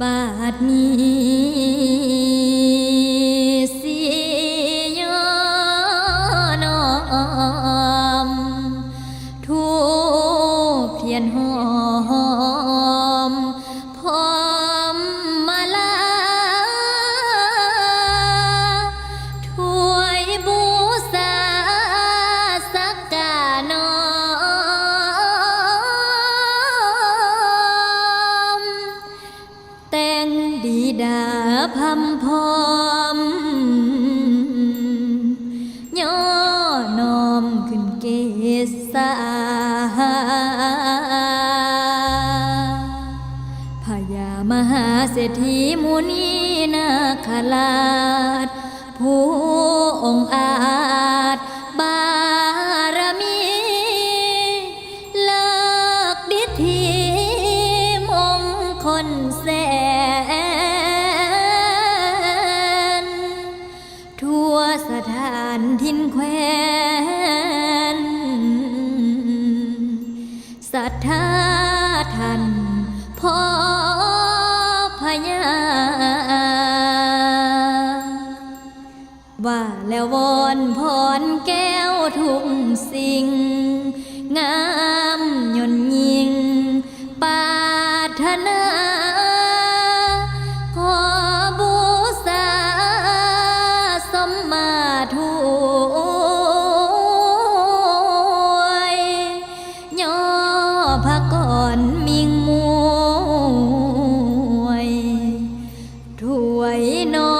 บาดนี้สิยอนอมทูเพียนหอม ดีดาพัมพร้อมย่อนอมขึ้นเกษาพญามหาเศรษฐีมุนีนาคราชผู้องอาจบารมีเลิกดิธีมงคลแสน สถานทินแควนศรัทธาท่านพ่อพญาว่าแล้ววอนพรแก้วทุกสิ่ง งามยนยิ อนมิงมวยถวยนอ